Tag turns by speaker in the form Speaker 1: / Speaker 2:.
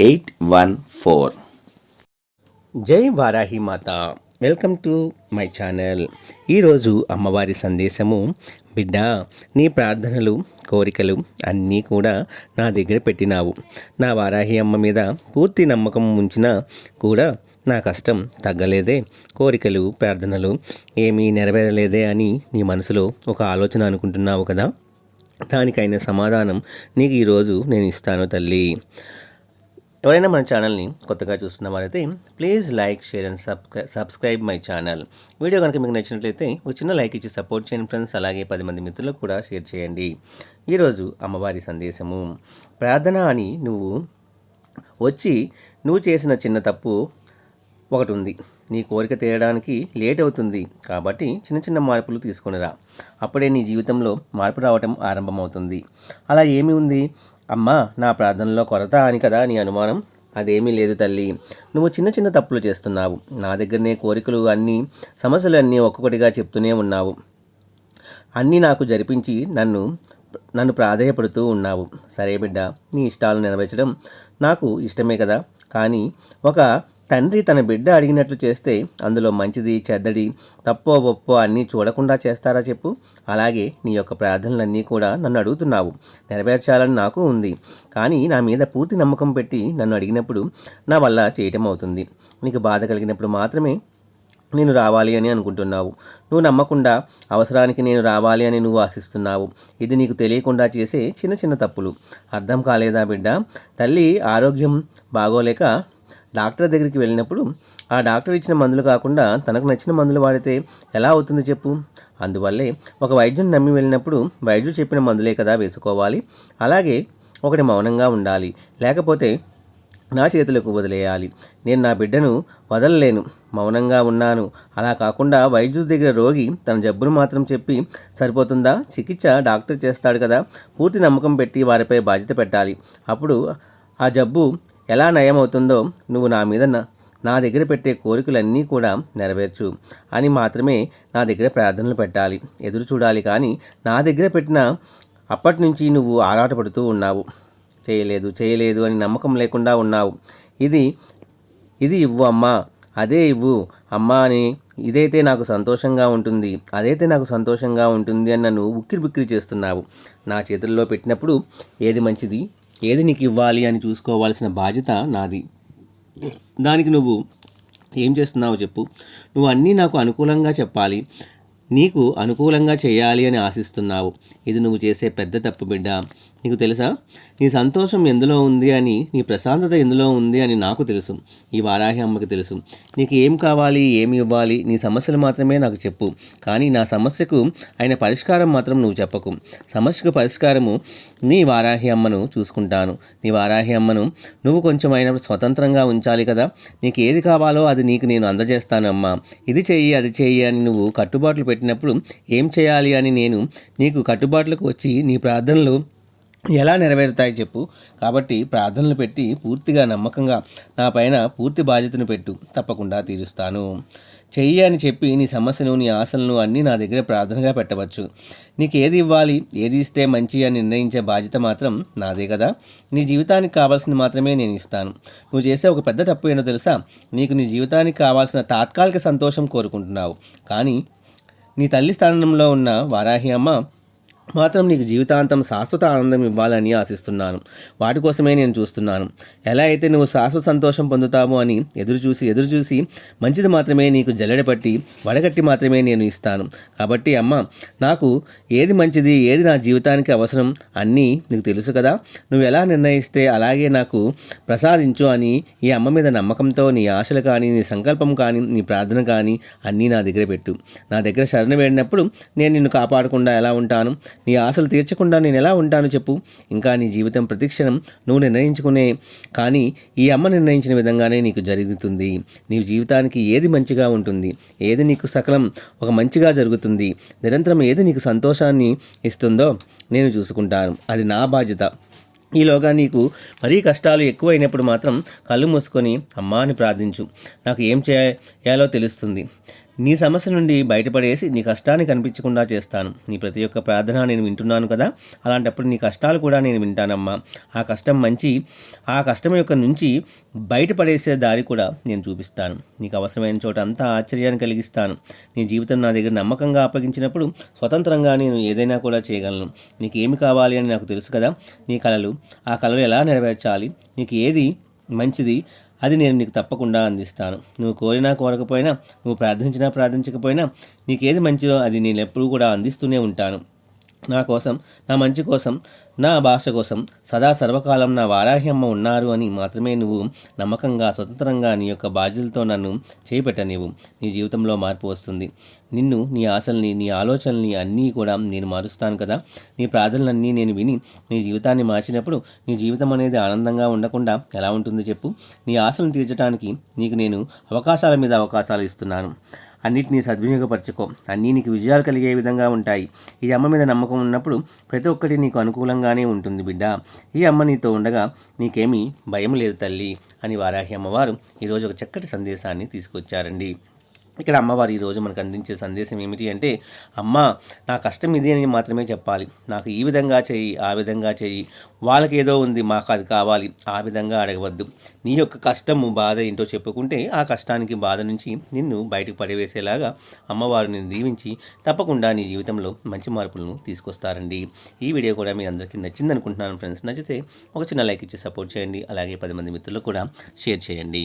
Speaker 1: eight one four
Speaker 2: జై వారాహి మాత. Welcome to my channel ఈరోజు అమ్మవారి సందేశము బిడ్డ నీ ప్రార్థనలు కోరికలు అన్నీ కూడా నా దగ్గర పెట్టినావు. నా వారాహి అమ్మ మీద పూర్తి నమ్మకం ఉంచినా కూడా నా కష్టం తగ్గలేదే. కోరికలు ప్రార్థనలు ఏమీ నెరవేరలేదే అని నీ మనసులో ఒక ఆలోచన అనుకుంటున్నావు కదా? దానికైన సమాధానం నీకు ఈరోజు నేను ఇస్తాను తల్లి. ఎవరైనా మన ఛానల్ని కొత్తగా చూస్తున్న వారైతే please like share and subscribe subscribe my channel. Video కనుక మీకు నచ్చినట్లయితే ఒక చిన్న లైక్ ఇచ్చి సపోర్ట్ చేయండి ఫ్రెండ్స్. అలాగే పది మంది మిత్రులకు కూడా షేర్ చేయండి. ఈరోజు అమ్మవారి సందేశము. ప్రార్థన అని నువ్వు వచ్చి నువ్వు చేసిన చిన్న తప్పు ఒకటి ఉంది నీ కోరిక తీరడానికి లేట్ అవుతుంది. కాబట్టి చిన్న చిన్న మార్పులు తీసుకునిరా అప్పుడే నీ జీవితంలో మార్పు రావటం ఆరంభమవుతుంది. అలా ఏమి ఉంది? అమ్మా నా ప్రార్థనలో కొరత అని కదా నీ అనుమానం? అదేమీ లేదు తల్లి. నువ్వు చిన్న చిన్న తప్పులు చేస్తున్నావు. నా దగ్గరనే కోరికలు అన్నీ సమస్యలు అన్నీ ఒక్కొక్కటిగా చెప్తూనే ఉన్నావు. అన్నీ నాకు జరిపించి నన్ను నన్ను ప్రాధేయపడుతూ ఉన్నావు. సరే బిడ్డ నీ ఇష్టాలు నెరవేర్చడం నాకు ఇష్టమే కదా. కానీ ఒక తండ్రి తన బిడ్డ అడిగినట్లు చేస్తే అందులో మంచిది చెడ్డది తప్పో ఒప్పో అన్నీ చూడకుండా చేస్తారా చెప్పు? అలాగే నీ యొక్క ప్రార్థనలన్నీ కూడా నన్ను అడుగుతున్నావు. నెరవేర్చాలని నాకు ఉంది. కానీ నా మీద పూర్తి నమ్మకం పెట్టి నన్ను అడిగినప్పుడు నా వల్ల చేయటం అవుతుంది. నీకు బాధ కలిగినప్పుడు మాత్రమే నేను రావాలి అని అనుకుంటున్నావు. నువ్వు నమ్మకుండా అవసరానికి నేను రావాలి అని నువ్వు ఆశిస్తున్నావు. ఇది నీకు తెలియకుండా చేసే చిన్న చిన్న తప్పులు. అర్థం కాలేదా బిడ్డ? తల్లి ఆరోగ్యం బాగోలేక డాక్టర్ దగ్గరికి వెళ్ళినప్పుడు ఆ డాక్టర్ ఇచ్చిన మందులు కాకుండా తనకు నచ్చిన మందులు వాడితే ఎలా అవుతుంది చెప్పు? అందువల్లే ఒక వైద్యుని నమ్మి వెళ్ళినప్పుడు వైద్యుడు చెప్పిన మందులే కదా వేసుకోవాలి. అలాగే ఒకటి మౌనంగా ఉండాలి. లేకపోతే నా చేతులకు వదిలేయాలి. నేను నా బిడ్డను వదలలేను. మౌనంగా ఉన్నాను. అలా కాకుండా వైద్యుడి దగ్గర రోగి తన జబ్బును మాత్రం చెప్పి సరిపోతుందా? చికిత్స డాక్టర్ చేస్తాడు కదా. పూర్తి నమ్మకం పెట్టి వారిపై బాధ్యత పెట్టాలి. అప్పుడు ఆ జబ్బు ఎలా నయమవుతుందో నువ్వు నా మీద నా దగ్గర పెట్టే కోరికలన్నీ కూడా నెరవేర్చు. అని మాత్రమే నా దగ్గర ప్రార్థనలు పెట్టాలి. ఎదురు చూడాలి కానీ నా దగ్గర పెట్టిన అప్పటి నుంచి నువ్వు ఆరాటపడుతూ ఉన్నావు. చేయలేదు చేయలేదు అని నమ్మకం లేకుండా ఉన్నావు. ఇది ఇది ఇవ్వు అమ్మా. అదే ఇవ్వు. అమ్మా అని ఇదైతే నాకు సంతోషంగా ఉంటుంది. అదైతే నాకు సంతోషంగా ఉంటుంది అని నన్ను ఉక్కిరి బిక్కిరి చేస్తున్నావు. నా చేతుల్లో పెట్టినప్పుడు ఏది మంచిది? ఏది నీకు ఇవ్వాలి అని చూసుకోవాల్సిన బాధ్యత నాది. దానికి నువ్వు ఏం చేస్తున్నావో చెప్పు. నువ్వు అన్నీ నాకు అనుకూలంగా చెప్పాలి. నీకు అనుకూలంగా చేయాలి అని ఆశిస్తున్నావు. ఇది నువ్వు చేసే పెద్ద తప్పు బిడ్డ. నీకు తెలుసా? నీ సంతోషం ఎందులో ఉంది అని నీ ప్రశాంతత ఎందులో ఉంది అని నాకు తెలుసు. ఈ వారాహి అమ్మకి తెలుసు. నీకు ఏం కావాలి ఏమి ఇవ్వాలి నీ సమస్యలు మాత్రమే నాకు చెప్పు. కానీ నా సమస్యకు ఆయన పరిష్కారం మాత్రం నువ్వు చెప్పకు. సమస్యకు పరిష్కారము నీ వారాహి అమ్మను చూసుకుంటాను. నీ వారాహి అమ్మను నువ్వు కొంచెం అయినప్పుడు స్వతంత్రంగా ఉంచాలి కదా. నీకు ఏది కావాలో అది నీకు నేను అందజేస్తాను అమ్మా. ఇది చెయ్యి అది చెయ్యి అని నువ్వు కట్టుబాట్లు పెట్టినప్పుడు ఏం చేయాలి అని నేను నీకు కట్టుబాట్లకు వచ్చి నీ ప్రార్థనలు ఎలా నెరవేరుతాయి చెప్పు. కాబట్టి ప్రార్థనలు పెట్టి పూర్తిగా నమ్మకంగా నా పైన పూర్తి బాధ్యతను పెట్టు. తప్పకుండా తీరుస్తాను. చెయ్యి అని చెప్పి నీ సమస్యను నీ ఆశలను అన్నీ నా దగ్గర ప్రార్థనగా పెట్టవచ్చు. నీకు ఏది ఇవ్వాలి ఏది ఇస్తే మంచి అని నిర్ణయించే బాధ్యత మాత్రం నాదే కదా? నీ జీవితానికి కావాల్సింది మాత్రమే నేను ఇస్తాను. నువ్వు చేసే ఒక పెద్ద తప్పు ఏంటో తెలుసా? నీకు నీ జీవితానికి కావాల్సిన తాత్కాలిక సంతోషం కోరుకుంటున్నావు. కానీ నీ తల్లి స్థానంలో ఉన్న వారాహి అమ్మ మాత్రం నీకు జీవితాంతం శాశ్వత ఆనందం ఇవ్వాలని ఆశిస్తున్నాను. వాటి కోసమే నేను చూస్తున్నాను. ఎలా అయితే నువ్వు శాశ్వత సంతోషం పొందుతావో అని ఎదురు చూసి ఎదురు చూసి మంచిది మాత్రమే నీకు జల్లెడపట్టి వడగట్టి మాత్రమే నేను ఇస్తాను. కాబట్టి అమ్మ నాకు ఏది మంచిది ఏది నా జీవితానికి అవసరం అన్నీ నీకు తెలుసు కదా. నువ్వు ఎలా నిర్ణయిస్తే అలాగే నాకు ప్రసాదించు అని ఈ అమ్మ మీద నమ్మకంతో నీ ఆశలు కానీ నీ సంకల్పం కానీ నీ ప్రార్థన కానీ అన్నీ నా దగ్గర పెట్టు. నా దగ్గర శరణ వేడినప్పుడు నేను నిన్ను కాపాడకుండా ఎలా ఉంటాను? నీ ఆశలు తీర్చకుండా నేను ఎలా ఉంటాను చెప్పు. ఇంకా నీ జీవితం ప్రతిక్షణం నువ్వు నిర్ణయించుకునే కానీ ఈ అమ్మ నిర్ణయించిన విధంగానే నీకు జరుగుతుంది. నీ జీవితానికి ఏది మంచిగా ఉంటుంది? ఏది నీకు సకలం? ఒక మంచిగా జరుగుతుంది. నిరంతరం ఏది నీకు సంతోషాన్ని ఇస్తుందో నేను చూసుకుంటాను. అది నా బాధ్యత. ఈలోగా నీకు మరీ కష్టాలు ఎక్కువైనప్పుడు మాత్రం కళ్ళు మూసుకొని అమ్మా అని ప్రార్థించు. నాకు ఏం చేయాలో తెలుస్తుంది. నీ సమస్య నుండి బయటపడేసి నీ కష్టాన్ని కనిపించకుండా చేస్తాను. నీ ప్రతి ఒక్క ప్రార్థన నేను వింటున్నాను కదా? అలాంటప్పుడు నీ కష్టాలు కూడా నేను వింటానమ్మా. ఆ కష్టం మంచి ఆ కష్టం యొక్క నుంచి బయటపడేసే దారి కూడా నేను చూపిస్తాను. నీకు అవసరమైన చోట అంతా ఆశ్చర్యాన్ని కలిగిస్తాను. నీ జీవితం నా దగ్గర నమ్మకంగా అప్పగించినప్పుడు స్వతంత్రంగా నేను ఏదైనా కూడా చేయగలను. నీకు ఏమి కావాలి అని నాకు తెలుసు కదా? నీ కళలు ఆ కళలు ఎలా నెరవేర్చాలి? నీకు ఏది మంచిది? అది నేను నీకు తప్పకుండా అందిస్తాను. నువ్వు కోరినా కోరకపోయినా నువ్వు ప్రార్థించినా ప్రార్థించకపోయినా నీకేది మంచిదో అది నేను ఎప్పుడూ కూడా అందిస్తూనే ఉంటాను. నా కోసం నా మంచి కోసం నా భాష కోసం సదా సర్వకాలం నా వారాహ్యమ్మ ఉన్నారు అని మాత్రమే నువ్వు నమ్మకంగా స్వతంత్రంగా నీ యొక్క బాధ్యతలతో నన్ను చేపెట్టనివ్వు నీ జీవితంలో మార్పు వస్తుంది. నిన్ను నీ ఆశల్ని నీ ఆలోచనల్ని అన్నీ కూడా నేను మారుస్తాను కదా. నీ ప్రార్థనలన్నీ నేను విని నీ జీవితాన్ని మార్చినప్పుడు నీ జీవితం అనేది ఆనందంగా ఉండకుండా ఎలా ఉంటుంది చెప్పు. నీ ఆశలను తీర్చడానికి నీకు నేను అవకాశాల మీద అవకాశాలు ఇస్తున్నాను. అన్నిటినీ సద్వినియోగపరచుకో. అన్నీ నీకు విజయాలు కలిగే విధంగా ఉంటాయి. ఈ అమ్మ మీద నమ్మకం ఉన్నప్పుడు ప్రతి ఒక్కటి నీకు అనుకూలంగానే ఉంటుంది బిడ్డ. ఈ అమ్మ నీతో ఉండగా నీకేమీ భయం లేదు తల్లి అని వారాహి అమ్మవారు ఈరోజు ఒక చక్కటి సందేశాన్ని తీసుకొచ్చారండి. ఇక్కడ అమ్మవారు ఈరోజు మనకు అందించే సందేశం ఏమిటి అంటే అమ్మ నా కష్టం ఇది అని మాత్రమే చెప్పాలి. నాకు ఈ విధంగా చెయ్యి ఆ విధంగా చెయ్యి. వాళ్ళకి ఏదో ఉంది మాకు అది కావాలి. ఆ విధంగా అడగవద్దు. నీ యొక్క కష్టము బాధ ఏంటో చెప్పుకుంటే ఆ కష్టానికి బాధ నుంచి నిన్ను బయటకు పడవేసేలాగా అమ్మవారు నేను దీవించి తప్పకుండా నీ జీవితంలో మంచి మార్పులను తీసుకొస్తారండి. ఈ వీడియో కూడా మీ అందరికీ నచ్చింది అనుకుంటున్నాను ఫ్రెండ్స్. నచ్చితే ఒక చిన్న లైక్ ఇచ్చి సపోర్ట్ చేయండి. అలాగే పది మంది మిత్రులకు కూడా షేర్ చేయండి.